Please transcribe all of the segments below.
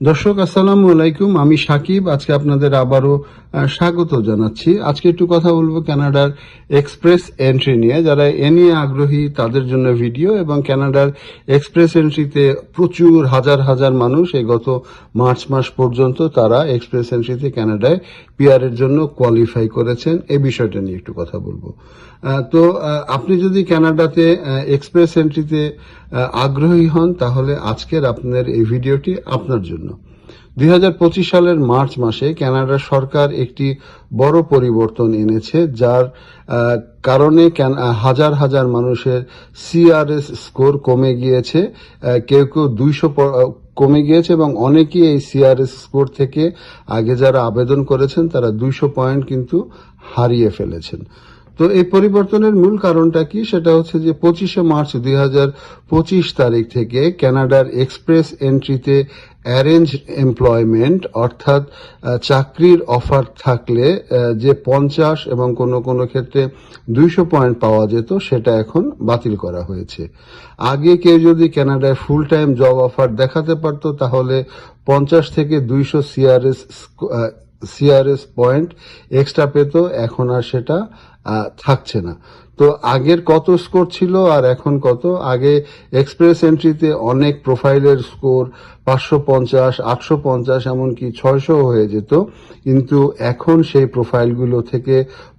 দর্শক, আসসালামু আলাইকুম। আমি সাকিব। আজকে আপনাদের আবারও স্বাগত জানাচ্ছি। আজকে একটু কথা বলব কানাডার এক্সপ্রেস এন্ট্রি নিয়ে। যারা এ নিয়ে আগ্রহী, তাদের জন্য ভিডিও এবং কানাডার এক্সপ্রেস এন্ট্রিতে প্রচুর হাজার হাজার মানুষ এই গত মার্চ মাস পর্যন্ত তারা এক্সপ্রেস এন্ট্রিতে কানাডায় পিআর এর জন্য কোয়ালিফাই করেছেন। এই বিষয়টা নিয়ে একটু কথা বলব। তো আপনি যদি কানাডাতে এক্সপ্রেস এন্ট্রিতে আগ্রহী হন, তাহলে আজকের আপনার এই ভিডিওটি আপনার জন্য। দুই হাজার পঁচিশ সালের মার্চ মাসে কানাডা সরকার একটি বড় পরিবর্তন এনেছে, যার কারণে হাজার হাজার মানুষের সিআরএস স্কোর কমে গিয়েছে। কেউ কেউ দুইশো কমে গিয়েছে এবং অনেকেই এই সিআরএস স্কোর থেকে আগে যারা আবেদন করেছেন, তারা দুইশো পয়েন্ট কিন্তু হারিয়ে ফেলেছেন। তো এই পরিবর্তনের মূল কারণটা কি? সেটা হচ্ছে যে পঁচিশে মার্চ দুই তারিখ থেকে কানাডার এক্সপ্রেস এন্ট্রিতে অ্যারেঞ্জ এমপ্লয়মেন্ট, অর্থাৎ চাকরির অফার থাকলে যে পঞ্চাশ এবং কোনো কোনো ক্ষেত্রে দুইশো পয়েন্ট পাওয়া যেত, সেটা এখন বাতিল করা হয়েছে। আগে কেউ যদি কানাডায় ফুল টাইম জব অফার দেখাতে পারতো, তাহলে পঞ্চাশ থেকে দুইশো সিআরএস সিআরএস পয়েন্ট এক্সট্রা পেত, এখন আর সেটা থাকছে না। তো আগের কত স্কোর ছিল আর এখন কত? আগে এক্সপ্রেস এন্ট্রিতে অনেক প্রোফাইলের স্কোর পাঁচশো পঞ্চাশ, আটশো পঞ্চাশ, এমনকি ছয়শো হয়ে যেত। কিন্তু এখন সেই প্রোফাইলগুলো থেকে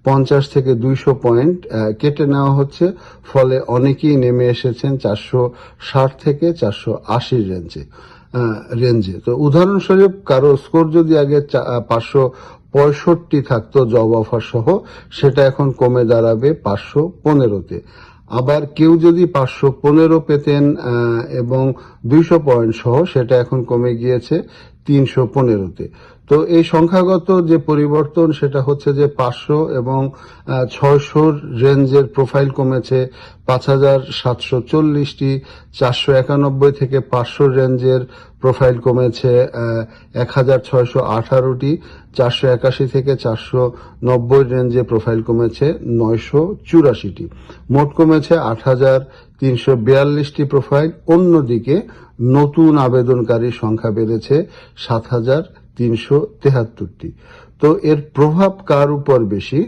পঞ্চাশ থেকে দুইশো পয়েন্ট কেটে নেওয়া হচ্ছে। ফলে অনেকেই নেমে এসেছেন চারশো ষাট থেকে চারশো আশির রেঞ্জে রেঞ্জে তো উদাহরণস্বরূপ কারও স্কোর যদি আগে পাঁচশো পঁয়ষট্টি থাকতো জব অফার সহ, সেটা এখন কমে দাঁড়াবে পাঁচশো পনেরোতে। আবার কেউ যদি পাঁচশো পনেরো পেতেন এবং দুইশো পয়েন্ট সহ, সেটা এখন কমে গিয়েছে তিনশো পনেরোতে। তো এই সংখ্যাগত যে পরিবর্তন, সেটা হচ্ছে যে পাঁচশো এবং ছয়শোর রেঞ্জের প্রোফাইল কমেছে পাঁচ হাজার সাতশো চল্লিশটি, চারশো একানব্বই থেকে পাঁচশো রেঞ্জের প্রোফাইল কমেছে এক হাজার ছয়শো আঠারোটি, চারশো একাশি থেকে চারশো নব্বই রেঞ্জে প্রোফাইল কমেছে, নয়শো চুরাশিটি। মোট কমেছে আট হাজার তিনশো বিয়াল্লিশটি প্রোফাইল অন্যদিকে নতুন আবেদনকারীর সংখ্যা বেড়েছে সাত হাজার তিনশো তেহাত্তরটি। তো এর প্রভাব কার উপর বেশি?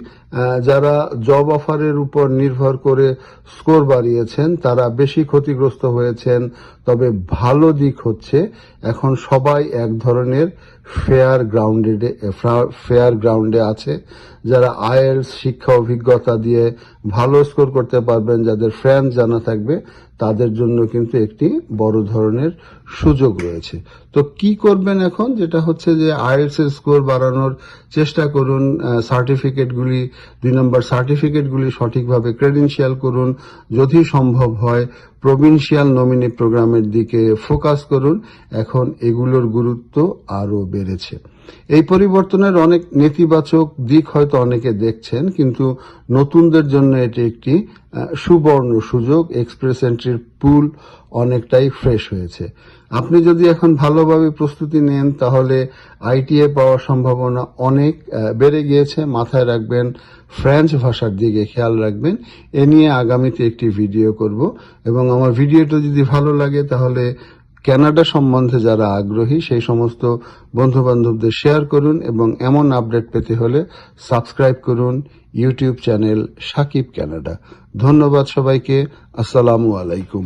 যারা জব অফারের উপর নির্ভর করে স্কোর বাড়িয়েছেন, তারা বেশি ক্ষতিগ্রস্ত হয়েছেন, তবে ভালো দিক হচ্ছে এখন সবাই এক ধরনের ফেয়ার গ্রাউন্ডে ফেয়ার গ্রাউন্ডে আছে। যারা আইএলস শিক্ষা অভিজ্ঞতা দিয়ে ভালো স্কোর করতে পারবেন, যাদের ফ্রেন্ড জানা থাকবে, তাদের জন্য কিন্তু একটি বড় ধরনের সুযোগ রয়েছে। তো কি করবেন এখন? যেটা হচ্ছে যে এর স্কোর বাড়ানোর চেষ্টা করুন সার্টিফিকেটগুলি দুই নম্বর সার্টিফিকেটগুলি সঠিকভাবে ক্রেডেন্সিয়াল করুন। যদি সম্ভব হয় প্রভিনশিয়াল নমিনি প্রোগ্রামের দিকে ফোকাস করুন। এখন এগুলোর গুরুত্ব আরও বেড়েছে। এই পরিবর্তনের অনেক নেতিবাচক দিক হয়তো অনেকে দেখছেন, কিন্তু নতুনদের জন্য এটি একটি সুবর্ণ সুযোগ। এক্সপ্রেস এন্ট্রির পুল অনেকটাই ফ্রেশ হয়েছে। আপনি যদি এখন ভালোভাবে প্রস্তুতি নেন, তাহলে আইটিএ পাওয়ার সম্ভাবনা অনেক বেড়ে গিয়েছে। মাথায় রাখবেন, ফ্রেঞ্চ ভাষার দিকে খেয়াল রাখবেন। এ নিয়ে আগামীতে একটি ভিডিও করব। এবং আমার ভিডিওটা যদি ভালো লাগে, তাহলে কানাডা সম্বন্ধে যারা আগ্রহী, সেই সমস্ত বন্ধু বান্ধবদের শেয়ার করুন এবং এমন আপডেট পেতে হলে সাবস্ক্রাইব করুন ইউটিউব চ্যানেল সাকিব ক্যানাডা। ধন্যবাদ সবাইকে। আসসালামু আলাইকুম।